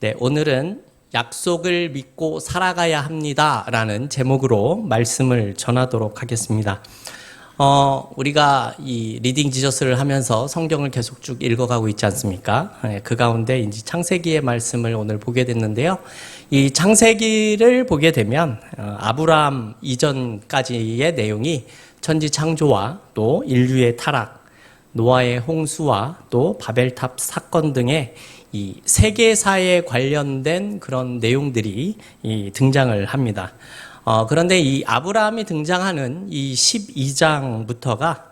네, 오늘은 약속을 믿고 살아가야 합니다. 라는 제목으로 말씀을 전하도록 하겠습니다. 어, 우리가 이 리딩 지저스를 하면서 성경을 계속 쭉 읽어가고 있지 않습니까? 네, 그 가운데 이제 창세기의 말씀을 오늘 보게 됐는데요. 이 창세기를 보게 되면 어, 아브라함 이전까지의 내용이 천지 창조와 또 인류의 타락, 노아의 홍수와 또 바벨탑 사건 등의 이 세계사에 관련된 그런 내용들이 이 등장을 합니다. 어, 그런데 이 아브라함이 등장하는 이 12장부터가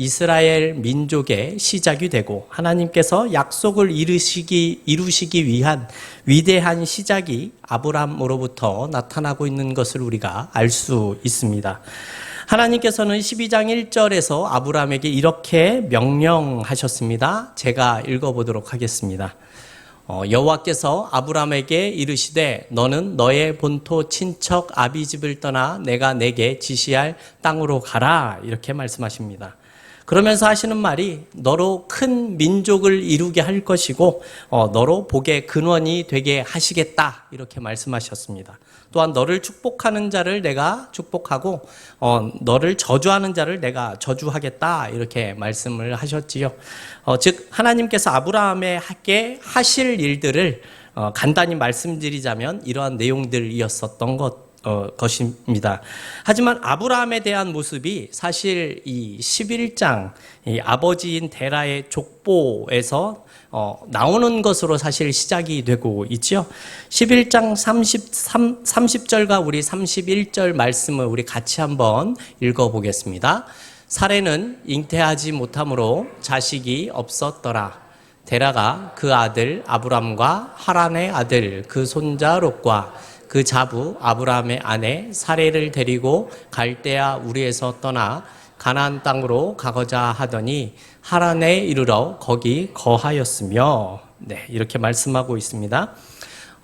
이스라엘 민족의 시작이 되고 하나님께서 약속을 이루시기, 이루시기 위한 위대한 시작이 아브라함으로부터 나타나고 있는 것을 우리가 알 수 있습니다. 하나님께서는 12장 1절에서 아브라함에게 이렇게 명령하셨습니다. 제가 읽어보도록 하겠습니다. 어, 여호와께서 아브라함에게 이르시되 너는 너의 본토 친척 아비 집을 떠나 내가 내게 지시할 땅으로 가라 이렇게 말씀하십니다. 그러면서 하시는 말이 너로 큰 민족을 이루게 할 것이고 어, 너로 복의 근원이 되게 하시겠다 이렇게 말씀하셨습니다. 또한 너를 축복하는 자를 내가 축복하고 어, 너를 저주하는 자를 내가 저주하겠다 이렇게 말씀을 하셨지요. 어, 즉 하나님께서 아브라함에게 하실 일들을 어, 간단히 말씀드리자면 이러한 내용들이었었던 것. 어, 것입니다. 하지만 아브라함에 대한 모습이 사실 이 11장 이 아버지인 데라의 족보에서 어, 나오는 것으로 사실 시작이 되고 있죠. 11장 33, 30절과 우리 31절 말씀을 우리 같이 한번 읽어보겠습니다. 사례는 잉태하지 못함으로 자식이 없었더라. 데라가 그 아들 아브람과 하란의 아들 그 손자 롯과 그 자부 아브라함의 아내 사례를 데리고 갈대아 우리에서 떠나 가나안 땅으로 가고자 하더니 하란에 이르러 거기 거하였으며 네, 이렇게 말씀하고 있습니다.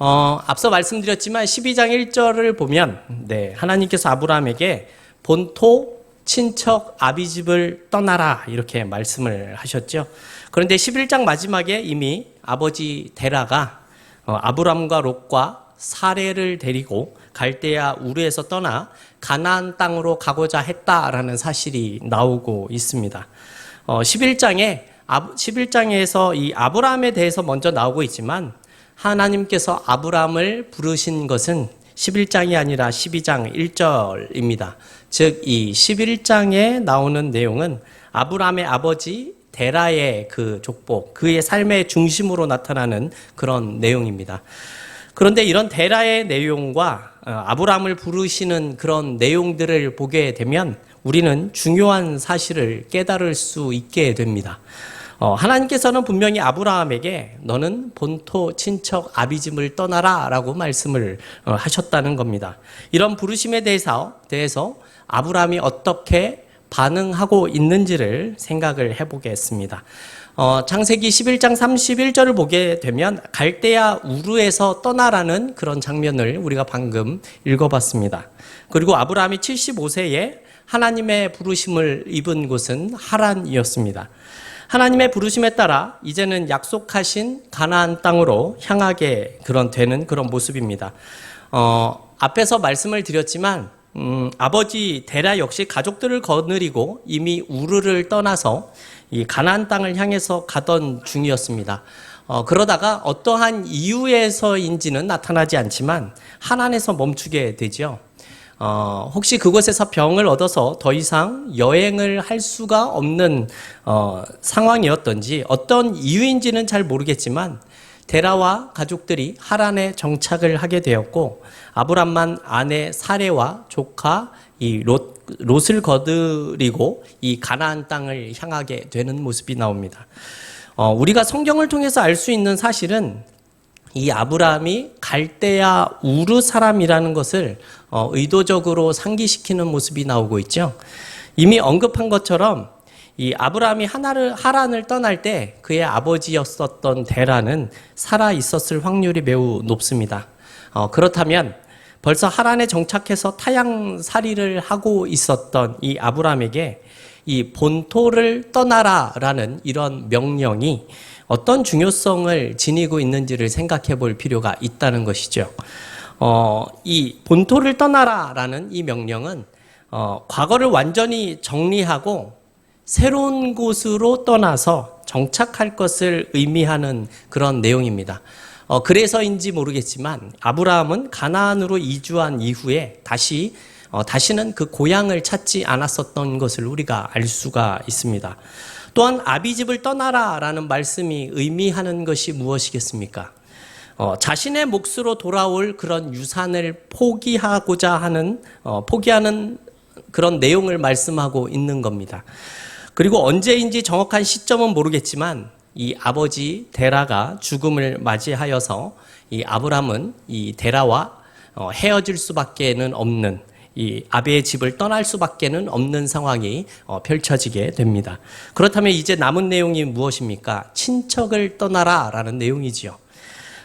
어, 앞서 말씀드렸지만 12장 1절을 보면 네, 하나님께서 아브라함에게 본토 친척 아비집을 떠나라 이렇게 말씀을 하셨죠. 그런데 11장 마지막에 이미 아버지 데라가 어, 아브람과 롯과 사례를 데리고 갈대아 우르에서 떠나 가나안 땅으로 가고자 했다라는 사실이 나오고 있습니다. 어, 11장에 11장에서 이 아브라함에 대해서 먼저 나오고 있지만 하나님께서 아브라함을 부르신 것은 11장이 아니라 12장 1절입니다. 즉 이 11장에 나오는 내용은 아브라함의 아버지 데라의 그 족보, 그의 삶의 중심으로 나타나는 그런 내용입니다. 그런데 이런 데라의 내용과 어, 아브라함을 부르시는 그런 내용들을 보게 되면 우리는 중요한 사실을 깨달을 수 있게 됩니다. 어, 하나님께서는 분명히 아브라함에게 너는 본토 친척 아비짐을 떠나라 라고 말씀을 어, 하셨다는 겁니다. 이런 부르심에 대해서, 대해서 아브라함이 어떻게 반응하고 있는지를 생각을 해보겠습니다. 어, 창세기 11장 31절을 보게 되면 갈대아 우르에서 떠나라는 그런 장면을 우리가 방금 읽어봤습니다. 그리고 아브라함이 75세에 하나님의 부르심을 입은 곳은 하란이었습니다. 하나님의 부르심에 따라 이제는 약속하신 가나안 땅으로 향하게 그런 되는 그런 모습입니다. 어, 앞에서 말씀을 드렸지만 음, 아버지 데라 역시 가족들을 거느리고 이미 우르를 떠나서 이 가나안 땅을 향해서 가던 중이었습니다. 어, 그러다가 어떠한 이유에서인지는 나타나지 않지만 하나에서 멈추게 되죠. 어, 혹시 그곳에서 병을 얻어서 더 이상 여행을 할 수가 없는 어, 상황이었던지 어떤 이유인지는 잘 모르겠지만 데라와 가족들이 하란에 정착을 하게 되었고 아브람만 아내 사레와 조카 이 롯, 롯을 거드리고 이 가나안 땅을 향하게 되는 모습이 나옵니다. 어, 우리가 성경을 통해서 알 수 있는 사실은 이 아브라함이 갈대아 우르 사람이라는 것을 어, 의도적으로 상기시키는 모습이 나오고 있죠. 이미 언급한 것처럼 이 아브라함이 하나를 하란을 떠날 때 그의 아버지였었던 데라는 살아 있었을 확률이 매우 높습니다. 어, 그렇다면 벌써 하란에 정착해서 타양살이를 하고 있었던 이 아브라함에게 이 본토를 떠나라라는 이런 명령이 어떤 중요성을 지니고 있는지를 생각해 볼 필요가 있다는 것이죠. 어, 이 본토를 떠나라라는 이 명령은 어, 과거를 완전히 정리하고 새로운 곳으로 떠나서 정착할 것을 의미하는 그런 내용입니다. 어, 그래서인지 모르겠지만 아브라함은 가나안으로 이주한 이후에 다시 어, 다시는 그 고향을 찾지 않았었던 것을 우리가 알 수가 있습니다. 또한 아비 집을 떠나라라는 말씀이 의미하는 것이 무엇이겠습니까? 어, 자신의 몫으로 돌아올 그런 유산을 포기하고자 하는 어, 포기하는 그런 내용을 말씀하고 있는 겁니다. 그리고 언제인지 정확한 시점은 모르겠지만 이 아버지 데라가 죽음을 맞이하여서 이 아브람은 이 데라와 어, 헤어질 수밖에는 없는 이 아베의 집을 떠날 수밖에는 없는 상황이 어, 펼쳐지게 됩니다. 그렇다면 이제 남은 내용이 무엇입니까? 친척을 떠나라라는 내용이지요.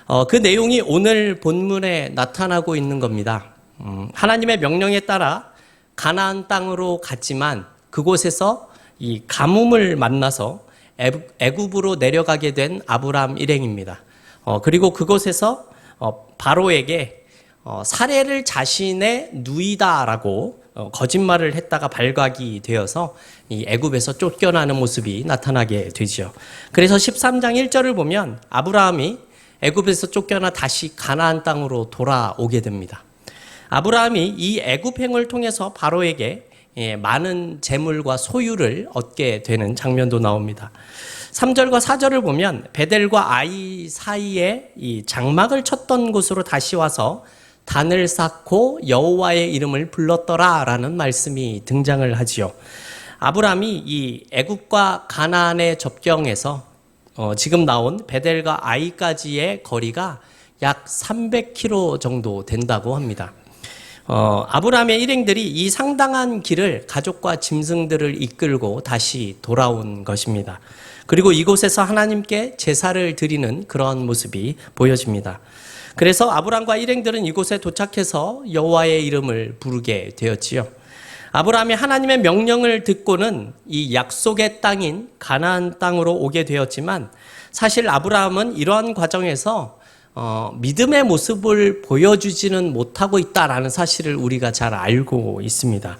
어, 그 내용이 오늘 본문에 나타나고 있는 겁니다. 음, 하나님의 명령에 따라 가나안 땅으로 갔지만 그곳에서 이 가뭄을 만나서 애굽- 애굽으로 내려가게 된 아브람 일행입니다. 어, 그리고 그곳에서 어, 바로에게 어, 사례를 자신의 누이다라고 어, 거짓말을 했다가 발각이 되어서 이 애굽에서 쫓겨나는 모습이 나타나게 되죠. 그래서 13장 1절을 보면 아브라함이 애굽에서 쫓겨나 다시 가나안 땅으로 돌아오게 됩니다. 아브라함이 이 애굽 행을 통해서 바로에게 예, 많은 재물과 소유를 얻게 되는 장면도 나옵니다. 3절과 4절을 보면 베델과 아이 사이에 이 장막을 쳤던 곳으로 다시 와서 단을 쌓고 여호와의 이름을 불렀더라라는 말씀이 등장을 하지요. 아브라함이 이 애굽과 가나안의 접경에서 어, 지금 나온 베델과 아이까지의 거리가 약 300km 정도 된다고 합니다. 어, 아브라함의 일행들이 이 상당한 길을 가족과 짐승들을 이끌고 다시 돌아온 것입니다. 그리고 이곳에서 하나님께 제사를 드리는 그런 모습이 보여집니다. 그래서 아브라함과 일행들은 이곳에 도착해서 여호와의 이름을 부르게 되었지요. 아브라함이 하나님의 명령을 듣고는 이 약속의 땅인 가나안 땅으로 오게 되었지만 사실 아브라함은 이러한 과정에서 어, 믿음의 모습을 보여주지는 못하고 있다라는 사실을 우리가 잘 알고 있습니다.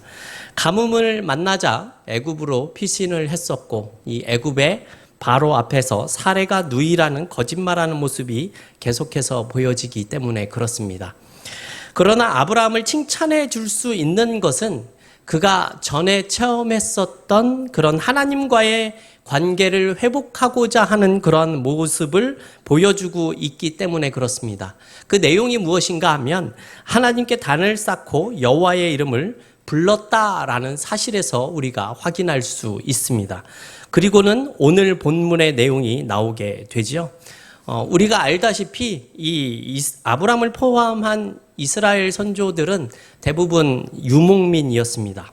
가뭄을 만나자 애굽으로 피신을 했었고 이 애굽의 바로 앞에서 사례가 누이라는 거짓말하는 모습이 계속해서 보여지기 때문에 그렇습니다. 그러나 아브라함을 칭찬해 줄 수 있는 것은 그가 전에 체험했었던 그런 하나님과의 관계를 회복하고자 하는 그런 모습을 보여주고 있기 때문에 그렇습니다. 그 내용이 무엇인가 하면 하나님께 단을 쌓고 여호와의 이름을 불렀다라는 사실에서 우리가 확인할 수 있습니다. 그리고는 오늘 본문의 내용이 나오게 되지요. 어, 우리가 알다시피 이 아브람을 포함한 이스라엘 선조들은 대부분 유목민이었습니다.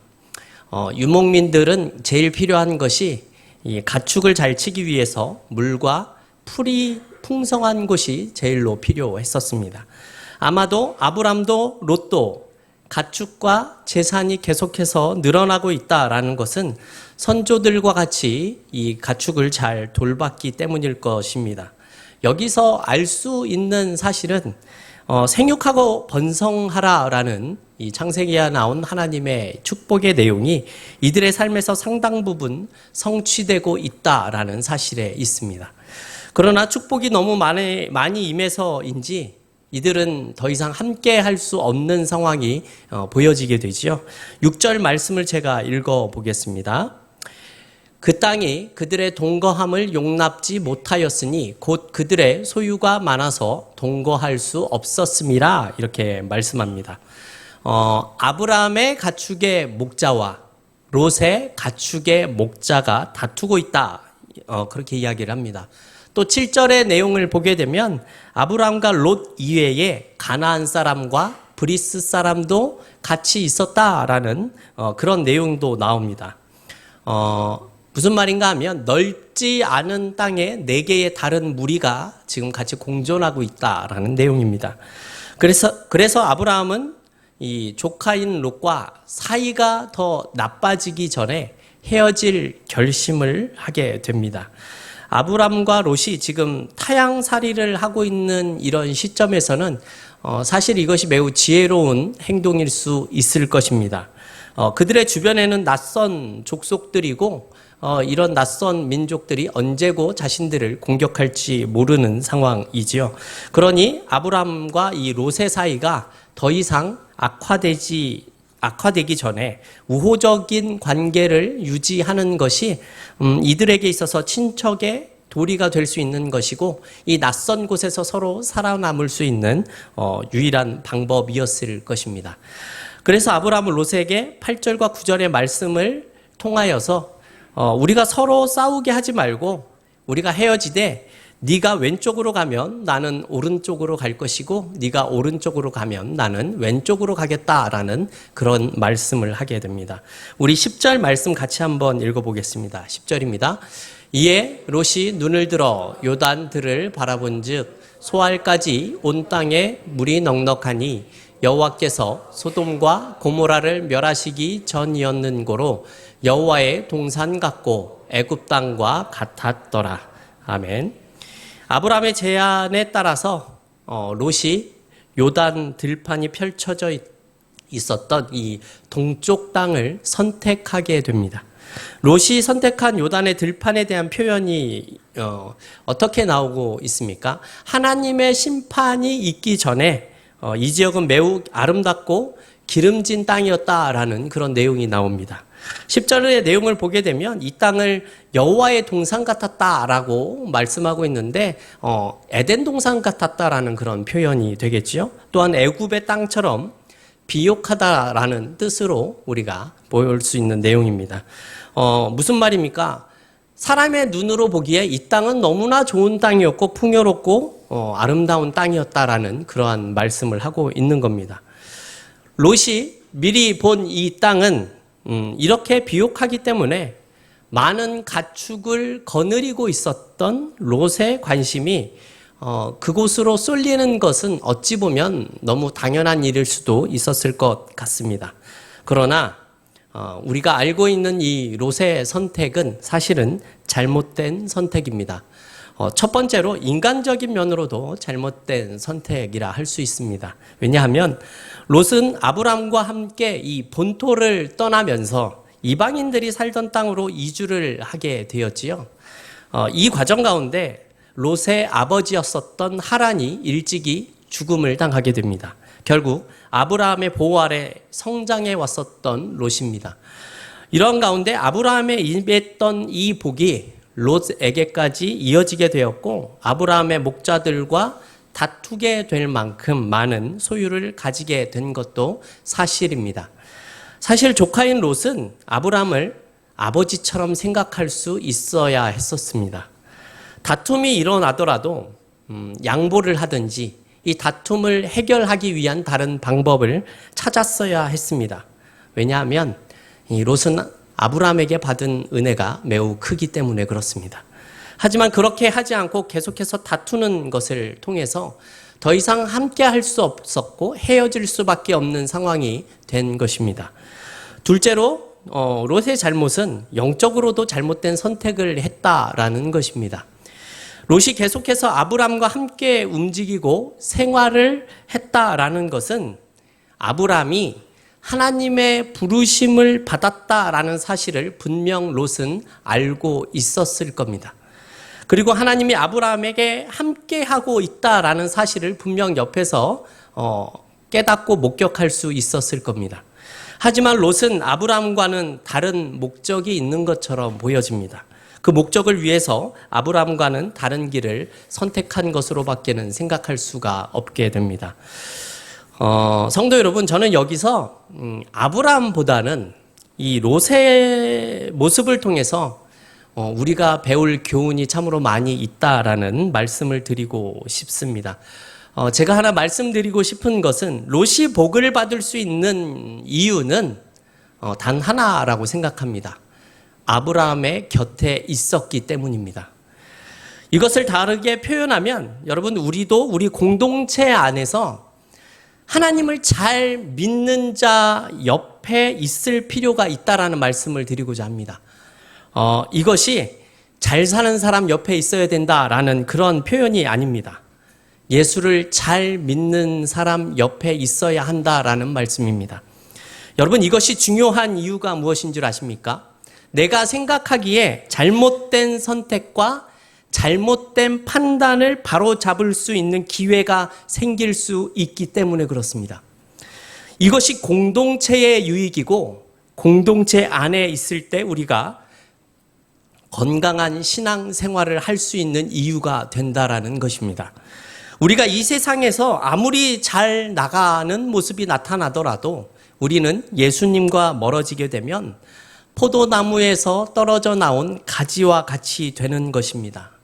어, 유목민들은 제일 필요한 것이 이 가축을 잘 치기 위해서 물과 풀이 풍성한 곳이 제일로 필요했었습니다. 아마도 아브람도 롯도 가축과 재산이 계속해서 늘어나고 있다라는 것은 선조들과 같이 이 가축을 잘 돌봤기 때문일 것입니다. 여기서 알 수 있는 사실은 어, 생육하고 번성하라라는 이 창세기에 나온 하나님의 축복의 내용이 이들의 삶에서 상당 부분 성취되고 있다라는 사실에 있습니다. 그러나 축복이 너무 많이, 많이 임해서인지 이들은 더 이상 함께 할 수 없는 상황이 어, 보여지게 되지요. 6절 말씀을 제가 읽어 보겠습니다. 그 땅이 그들의 동거함을 용납지 못하였으니 곧 그들의 소유가 많아서 동거할 수 없었음이라 이렇게 말씀합니다. 어, 아브라함의 가축의 목자와 롯의 가축의 목자가 다투고 있다. 어, 그렇게 이야기를 합니다. 또 7절의 내용을 보게 되면 아브라함과 롯 이외에 가나안 사람과 브리스 사람도 같이 있었다라는 어, 그런 내용도 나옵니다. 어, 무슨 말인가 하면 넓지 않은 땅에 네 개의 다른 무리가 지금 같이 공존하고 있다라는 내용입니다. 그래서 그래서 아브라함은 이 조카인 롯과 사이가 더 나빠지기 전에 헤어질 결심을 하게 됩니다. 아브람과 롯이 지금 타양살이를 하고 있는 이런 시점에서는 어, 사실 이것이 매우 지혜로운 행동일 수 있을 것입니다. 어, 그들의 주변에는 낯선 족속들이고 어, 이런 낯선 민족들이 언제고 자신들을 공격할지 모르는 상황이지요. 그러니 아브람과 이 롯의 사이가 더 이상 악화되지 악화되기 전에 우호적인 관계를 유지하는 것이 음, 이들에게 있어서 친척의 도리가 될 수 있는 것이고 이 낯선 곳에서 서로 살아남을 수 있는 어, 유일한 방법이었을 것입니다. 그래서 아브라함은 롯에게 8절과 9절의 말씀을 통하여서 어, 우리가 서로 싸우게 하지 말고 우리가 헤어지되 네가 왼쪽으로 가면 나는 오른쪽으로 갈 것이고 네가 오른쪽으로 가면 나는 왼쪽으로 가겠다라는 그런 말씀을 하게 됩니다. 우리 10절 말씀 같이 한번 읽어 보겠습니다. 10절입니다. 이에 롯이 눈을 들어 요단들을 바라본즉 소알까지 온 땅에 물이 넉넉하니 여호와께서 소돔과 고모라를 멸하시기 전이었는 고로 여호와의 동산 같고 애굽 땅과 같았더라. 아멘. 아브라함의 제안에 따라서 어, 롯이 요단 들판이 펼쳐져 있- 있었던 이 동쪽 땅을 선택하게 됩니다. 롯이 선택한 요단의 들판에 대한 표현이 어, 떻게 나오고 있습니까? 하나님의 심판이 있기 전에 어, 이 지역은 매우 아름답고 기름진 땅이었다라는 그런 내용이 나옵니다. 10절의 내용을 보게 되면 이 땅을 여호와의 동산 같았다라고 말씀하고 있는데 어, 에덴 동산 같았다라는 그런 표현이 되겠지요. 또한 애굽의 땅처럼 비옥하다라는 뜻으로 우리가 볼수 있는 내용입니다. 어, 무슨 말입니까? 사람의 눈으로 보기에 이 땅은 너무나 좋은 땅이었고 풍요롭고 어, 아름다운 땅이었다라는 그러한 말씀을 하고 있는 겁니다. 롯이 미리 본 이 땅은 음, 이렇게 비옥하기 때문에 많은 가축을 거느리고 있었던 롯의 관심이 어, 그곳으로 쏠리는 것은 어찌 보면 너무 당연한 일일 수도 있었을 것 같습니다. 그러나 어, 우리가 알고 있는 이 롯의 선택은 사실은 잘못된 선택입니다. 어, 첫 번째로 인간적인 면으로도 잘못된 선택이라 할 수 있습니다. 왜냐하면 롯은 아브람과 함께 이 본토를 떠나면서 이방인들이 살던 땅으로 이주를 하게 되었지요. 어, 이 과정 가운데 롯의 아버지였었던 하란이 일찍이 죽음을 당하게 됩니다. 결국 아브라함의 보호 아래 성장해 왔었던 롯입니다. 이런 가운데 아브라함에 임했던 이 복이 롯에게까지 이어지게 되었고 아브라함의 목자들과 다투게 될 만큼 많은 소유를 가지게 된 것도 사실입니다. 사실 조카인 롯은 아브라함을 아버지처럼 생각할 수 있어야 했었습니다. 다툼이 일어나더라도 음, 양보를 하든지 이 다툼을 해결하기 위한 다른 방법을 찾았어야 했습니다. 왜냐하면 이 롯은 아브라함에게 받은 은혜가 매우 크기 때문에 그렇습니다. 하지만 그렇게 하지 않고 계속해서 다투는 것을 통해서 더 이상 함께 할 수 없었고 헤어질 수밖에 없는 상황이 된 것입니다. 둘째로 어, 롯의 잘못은 영적으로도 잘못된 선택을 했다라는 것입니다. 롯이 계속해서 아브람과 함께 움직이고 생활을 했다라는 것은 아브람이 하나님의 부르심을 받았다라는 사실을 분명 롯은 알고 있었을 겁니다. 그리고 하나님이 아브라함에게 함께 하고 있다라는 사실을 분명 옆에서 어, 깨닫고 목격할 수 있었을 겁니다. 하지만 롯은 아브라함과는 다른 목적이 있는 것처럼 보여집니다. 그 목적을 위해서 아브라함과는 다른 길을 선택한 것으로밖에는 생각할 수가 없게 됩니다. 어, 성도 여러분, 저는 여기서 음, 아브라함보다는 이 롯의 모습을 통해서 어, 우리가 배울 교훈이 참으로 많이 있다라는 말씀을 드리고 싶습니다. 어, 제가 하나 말씀드리고 싶은 것은 롯이 복을 받을 수 있는 이유는 어, 단 하나라고 생각합니다. 아브라함의 곁에 있었기 때문입니다. 이것을 다르게 표현하면 여러분 우리도 우리 공동체 안에서 하나님을 잘 믿는 자 옆에 있을 필요가 있다라는 말씀을 드리고자 합니다. 어, 이것이 잘 사는 사람 옆에 있어야 된다라는 그런 표현이 아닙니다. 예수를 잘 믿는 사람 옆에 있어야 한다라는 말씀입니다. 여러분 이것이 중요한 이유가 무엇인 줄 아십니까? 내가 생각하기에 잘못된 선택과 잘못된 판단을 바로 잡을 수 있는 기회가 생길 수 있기 때문에 그렇습니다. 이것이 공동체의 유익이고 공동체 안에 있을 때 우리가 건강한 신앙 생활을 할 수 있는 이유가 된다라는 것입니다. 우리가 이 세상에서 아무리 잘 나가는 모습이 나타나더라도 우리는 예수님과 멀어지게 되면 포도나무에서 떨어져 나온 가지와 같이 되는 것입니다.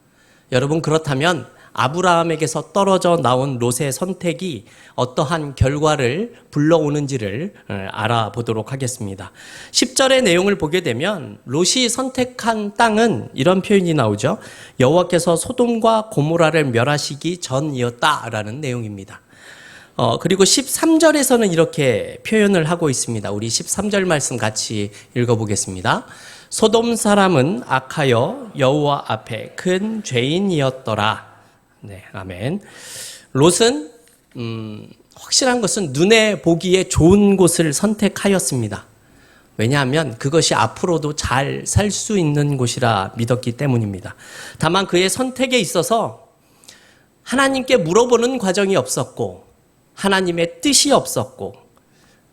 여러분 그렇다면 아브라함에게서 떨어져 나온 롯의 선택이 어떠한 결과를 불러오는지를 어, 알아보도록 하겠습니다. 10절의 내용을 보게 되면 롯이 선택한 땅은 이런 표현이 나오죠. 여호와께서 소돔과 고모라를 멸하시기 전이었다라는 내용입니다. 어, 그리고 13절에서는 이렇게 표현을 하고 있습니다. 우리 13절 말씀 같이 읽어보겠습니다. 소돔 사람은 악하여 여호와 앞에 큰 죄인이었더라. 네, 아멘. 롯은 음, 확실한 것은 눈에 보기에 좋은 곳을 선택하였습니다. 왜냐하면 그것이 앞으로도 잘 살 수 있는 곳이라 믿었기 때문입니다. 다만 그의 선택에 있어서 하나님께 물어보는 과정이 없었고 하나님의 뜻이 없었고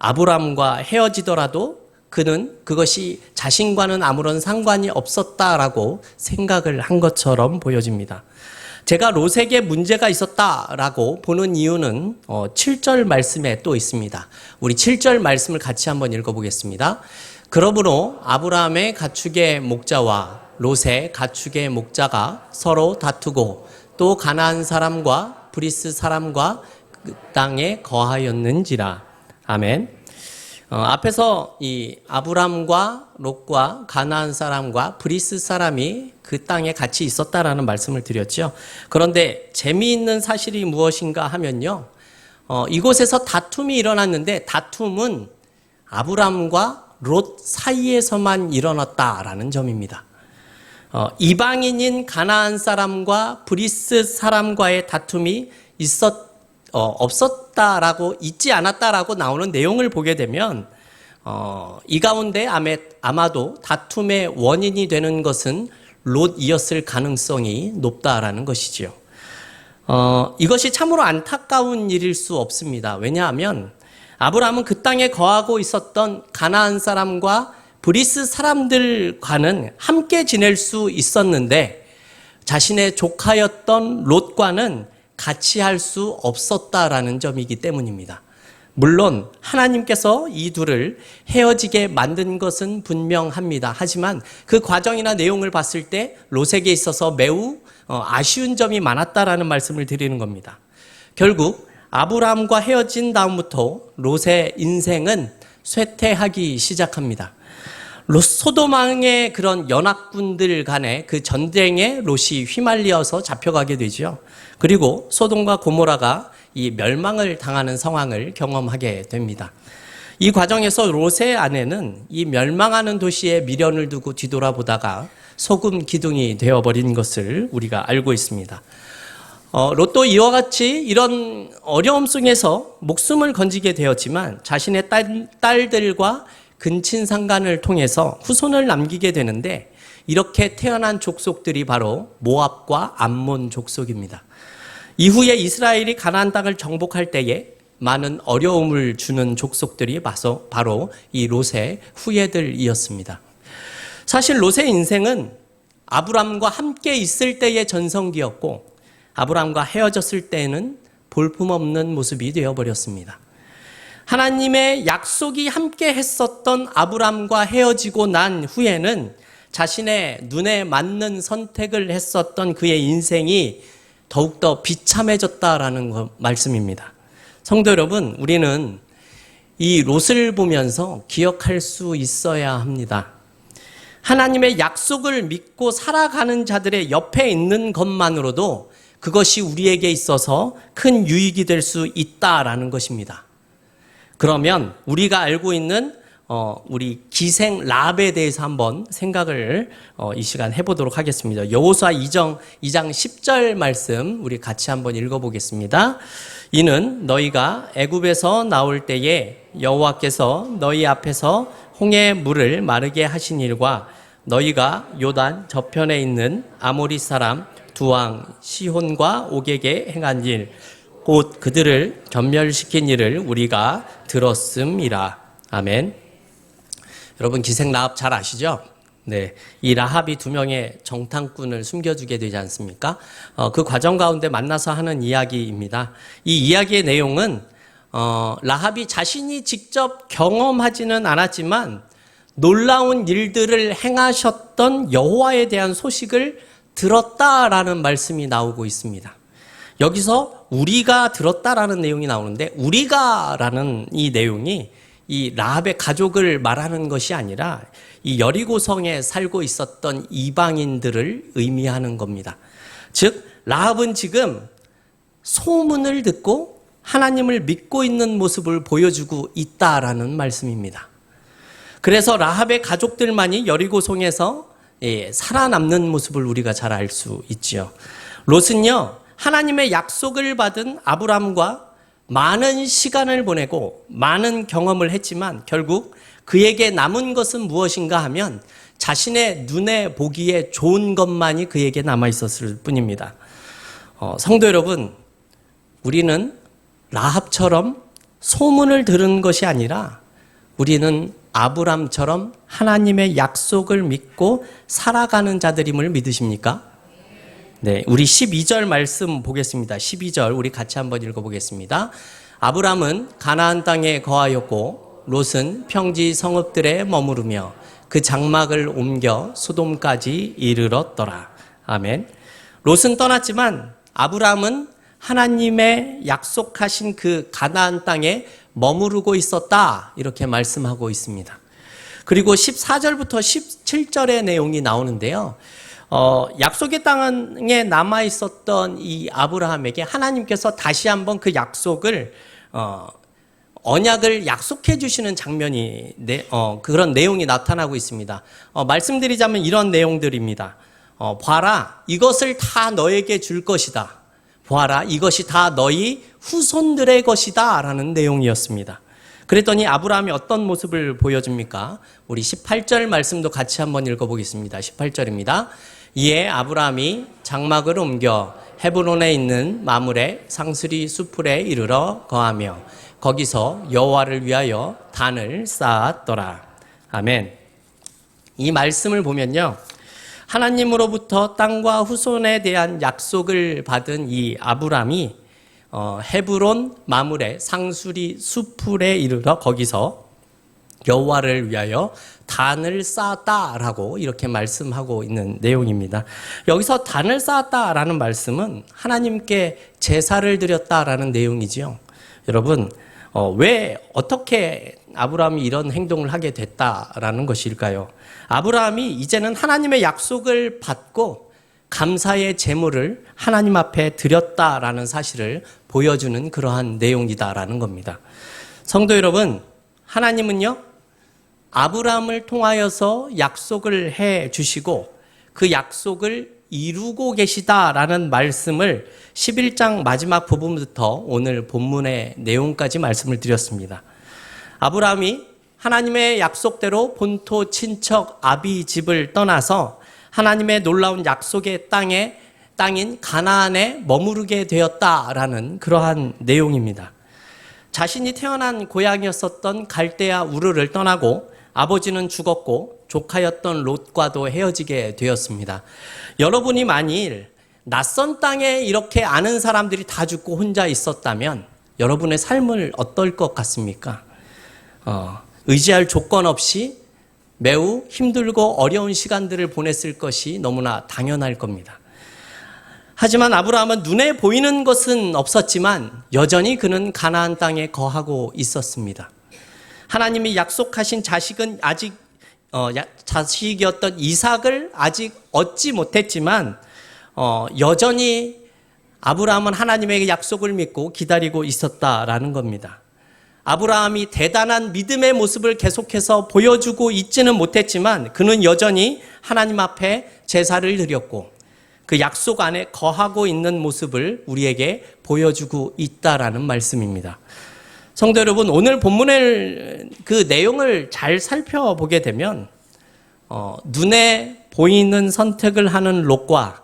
아브라함과 헤어지더라도 그는 그것이 자신과는 아무런 상관이 없었다라고 생각을 한 것처럼 보여집니다. 제가 롯에게 문제가 있었다라고 보는 이유는 7절 말씀에 또 있습니다. 우리 7절 말씀을 같이 한번 읽어보겠습니다. 그러므로 아브라함의 가축의 목자와 롯의 가축의 목자가 서로 다투고 또 가나안 사람과 브리스 사람과 그 땅에 거하였는지라. 아멘. 어, 앞에서 이 아브람과 롯과 가나안 사람과 브리스 사람이 그 땅에 같이 있었다라는 말씀을 드렸죠. 그런데 재미있는 사실이 무엇인가 하면요. 어, 이곳에서 다툼이 일어났는데 다툼은 아브람과 롯 사이에서만 일어났다라는 점입니다. 어, 이방인인 가나안 사람과 브리스 사람과의 다툼이 있었 어, 없었다라고 있지 않았다라고 나오는 내용을 보게 되면 어, 이 가운데 아마도 다툼의 원인이 되는 것은 롯이었을 가능성이 높다라는 것이지요. 어, 이것이 참으로 안타까운 일일 수 없습니다. 왜냐하면 아브라함은 그 땅에 거하고 있었던 가나안 사람과 브리스 사람들과는 함께 지낼 수 있었는데 자신의 조카였던 롯과는 같이 할 수 없었다라는 점이기 때문입니다. 물론 하나님께서 이 둘을 헤어지게 만든 것은 분명합니다. 하지만 그 과정이나 내용을 봤을 때 롯에게 있어서 매우 어, 아쉬운 점이 많았다라는 말씀을 드리는 겁니다. 결국 아브라함과 헤어진 다음부터 롯의 인생은 쇠퇴하기 시작합니다. 롯 소도망의 그런 연합군들 간의 그 전쟁에 롯이 휘말려서 잡혀가게 되죠. 그리고 소돔과 고모라가 이 멸망을 당하는 상황을 경험하게 됩니다. 이 과정에서 롯의 아내는 이 멸망하는 도시에 미련을 두고 뒤돌아보다가 소금 기둥이 되어버린 것을 우리가 알고 있습니다. 어, 롯도 이와 같이 이런 어려움 속에서 목숨을 건지게 되었지만 자신의 딸, 딸들과 근친 상간을 통해서 후손을 남기게 되는데 이렇게 태어난 족속들이 바로 모압과 암몬 족속입니다. 이후에 이스라엘이 가나안 땅을 정복할 때에 많은 어려움을 주는 족속들이 바로 이 롯의 후예들이었습니다. 사실 롯의 인생은 아브람과 함께 있을 때의 전성기였고 아브람과 헤어졌을 때에는 볼품없는 모습이 되어버렸습니다. 하나님의 약속이 함께 했었던 아브람과 헤어지고 난 후에는 자신의 눈에 맞는 선택을 했었던 그의 인생이 더욱더 비참해졌다라는 말씀입니다. 성도 여러분, 우리는 이 롯을 보면서 기억할 수 있어야 합니다. 하나님의 약속을 믿고 살아가는 자들의 옆에 있는 것만으로도 그것이 우리에게 있어서 큰 유익이 될 수 있다라는 것입니다. 그러면 우리가 알고 있는 어, 우리 기생 랍에 대해서 한번 생각을 어, 이 시간 해보도록 하겠습니다. 여호수아 2장 2장 10절 말씀 우리 같이 한번 읽어보겠습니다. 이는 너희가 애굽에서 나올 때에 여호와께서 너희 앞에서 홍해 물을 마르게 하신 일과 너희가 요단 저편에 있는 아모리 사람 두 왕 시혼과 옥에게 행한 일, 곧 그들을 전멸시킨 일을 우리가 들었음이라. 아멘. 여러분 기생 라합 잘 아시죠? 네, 이 라합이 두 명의 정탐꾼을 숨겨주게 되지 않습니까? 어, 그 과정 가운데 만나서 하는 이야기입니다. 이 이야기의 내용은 어, 라합이 자신이 직접 경험하지는 않았지만 놀라운 일들을 행하셨던 여호와에 대한 소식을 들었다라는 말씀이 나오고 있습니다. 여기서 우리가 들었다라는 내용이 나오는데 우리가라는 이 내용이 이 라합의 가족을 말하는 것이 아니라 이 여리고성에 살고 있었던 이방인들을 의미하는 겁니다. 즉 라합은 지금 소문을 듣고 하나님을 믿고 있는 모습을 보여주고 있다라는 말씀입니다. 그래서 라합의 가족들만이 여리고성에서 예, 살아남는 모습을 우리가 잘 알 수 있지요. 롯은요 하나님의 약속을 받은 아브람과 많은 시간을 보내고 많은 경험을 했지만 결국 그에게 남은 것은 무엇인가 하면 자신의 눈에 보기에 좋은 것만이 그에게 남아 있었을 뿐입니다. 어, 성도 여러분, 우리는 라합처럼 소문을 들은 것이 아니라 우리는 아브람처럼 하나님의 약속을 믿고 살아가는 자들임을 믿으십니까? 네, 우리 12절 말씀 보겠습니다. 12절 우리 같이 한번 읽어보겠습니다. 아브람은 가나안 땅에 거하였고 롯은 평지 성읍들에 머무르며 그 장막을 옮겨 소돔까지 이르렀더라. 아멘. 롯은 떠났지만 아브람은 하나님의 약속하신 그 가나안 땅에 머무르고 있었다. 이렇게 말씀하고 있습니다. 그리고 14절부터 17절의 내용이 나오는데요. 어, 약속의 땅에 남아 있었던 이 아브라함에게 하나님께서 다시 한번 그 약속을 어, 언약을 약속해 주시는 장면이 네, 어, 그런 내용이 나타나고 있습니다. 어, 말씀드리자면 이런 내용들입니다. 어, 봐라, 이것을 다 너에게 줄 것이다. 보아라, 이것이 다 너희 후손들의 것이다. 라는 내용이었습니다. 그랬더니 아브라함이 어떤 모습을 보여줍니까? 우리 18절 말씀도 같이 한번 읽어보겠습니다. 18절입니다. 이에 아브라함이 장막을 옮겨 헤브론에 있는 마물의 상수리 수풀에 이르러 거하며 거기서 여호와를 위하여 단을 쌓았더라. 아멘. 이 말씀을 보면요. 하나님으로부터 땅과 후손에 대한 약속을 받은 이 아브람이 어, 헤브론 마물의 상수리 수풀에 이르러 거기서 여호와를 위하여 단을 쌓았다라고 이렇게 말씀하고 있는 내용입니다. 여기서 단을 쌓았다라는 말씀은 하나님께 제사를 드렸다라는 내용이지요. 여러분 어, 왜 어떻게 아브라함이 이런 행동을 하게 됐다라는 것일까요? 아브라함이 이제는 하나님의 약속을 받고 감사의 제물을 하나님 앞에 드렸다라는 사실을 보여주는 그러한 내용이다라는 겁니다. 성도 여러분, 하나님은요, 아브라함을 통하여서 약속을 해 주시고 그 약속을 이루고 계시다라는 말씀을 11장 마지막 부분부터 오늘 본문의 내용까지 말씀을 드렸습니다. 아브라함이 하나님의 약속대로 본토 친척 아비 집을 떠나서 하나님의 놀라운 약속의 땅에 땅인 가나안에 머무르게 되었다라는 그러한 내용입니다. 자신이 태어난 고향이었었던 갈대아 우르를 떠나고 아버지는 죽었고 조카였던 롯과도 헤어지게 되었습니다. 여러분이 만일 낯선 땅에 이렇게 아는 사람들이 다 죽고 혼자 있었다면 여러분의 삶을 어떨 것 같습니까? 어, 의지할 조건 없이 매우 힘들고 어려운 시간들을 보냈을 것이 너무나 당연할 겁니다. 하지만 아브라함은 눈에 보이는 것은 없었지만 여전히 그는 가나안 땅에 거하고 있었습니다. 하나님이 약속하신 자식은 아직 어, 자식이었던 이삭을 아직 얻지 못했지만 어, 여전히 아브라함은 하나님에게 약속을 믿고 기다리고 있었다라는 겁니다. 아브라함이 대단한 믿음의 모습을 계속해서 보여주고 있지는 못했지만 그는 여전히 하나님 앞에 제사를 드렸고 그 약속 안에 거하고 있는 모습을 우리에게 보여주고 있다라는 말씀입니다. 성도 여러분, 오늘 본문의 그 내용을 잘 살펴보게 되면 어, 눈에 보이는 선택을 하는 롯과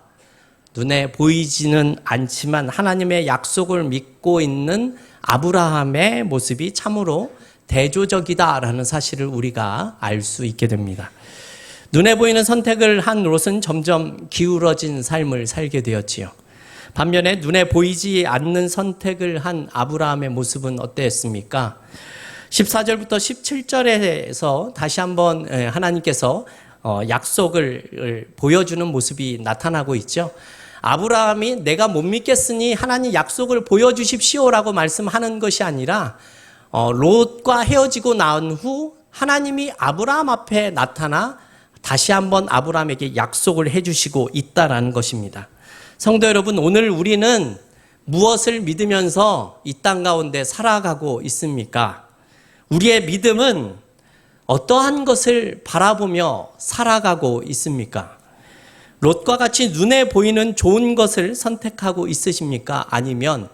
눈에 보이지는 않지만 하나님의 약속을 믿고 있는 아브라함의 모습이 참으로 대조적이다라는 사실을 우리가 알 수 있게 됩니다. 눈에 보이는 선택을 한 롯은 점점 기울어진 삶을 살게 되었지요. 반면에 눈에 보이지 않는 선택을 한 아브라함의 모습은 어땠습니까? 14절부터 17절에서 다시 한번 예, 하나님께서 어, 약속을 보여주는 모습이 나타나고 있죠. 아브라함이 내가 못 믿겠으니 하나님 약속을 보여주십시오라고 말씀하는 것이 아니라 어, 롯과 헤어지고 난후 하나님이 아브라함 앞에 나타나 다시 한번 아브라함에게 약속을 해주시고 있다라는 것입니다. 성도 여러분, 오늘 우리는 무엇을 믿으면서 이 땅 가운데 살아가고 있습니까? 우리의 믿음은 어떠한 것을 바라보며 살아가고 있습니까? 롯과 같이 눈에 보이는 좋은 것을 선택하고 있으십니까? 아니면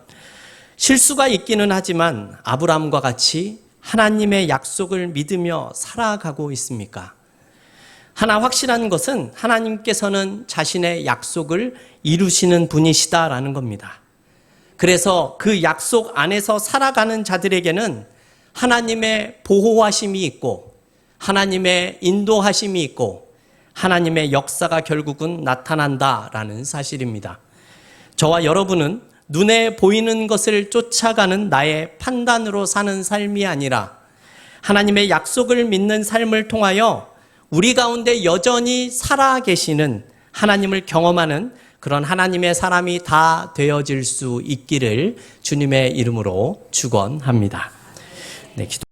실수가 있기는 하지만 아브라함과 같이 하나님의 약속을 믿으며 살아가고 있습니까? 하나 확실한 것은 하나님께서는 자신의 약속을 이루시는 분이시다라는 겁니다. 그래서 그 약속 안에서 살아가는 자들에게는 하나님의 보호하심이 있고 하나님의 인도하심이 있고 하나님의 역사가 결국은 나타난다라는 사실입니다. 저와 여러분은 눈에 보이는 것을 쫓아가는 나의 판단으로 사는 삶이 아니라 하나님의 약속을 믿는 삶을 통하여 우리 가운데 여전히 살아 계시는 하나님을 경험하는 그런 하나님의 사람이 다 되어질 수 있기를 주님의 이름으로 축원합니다. 네, 기도.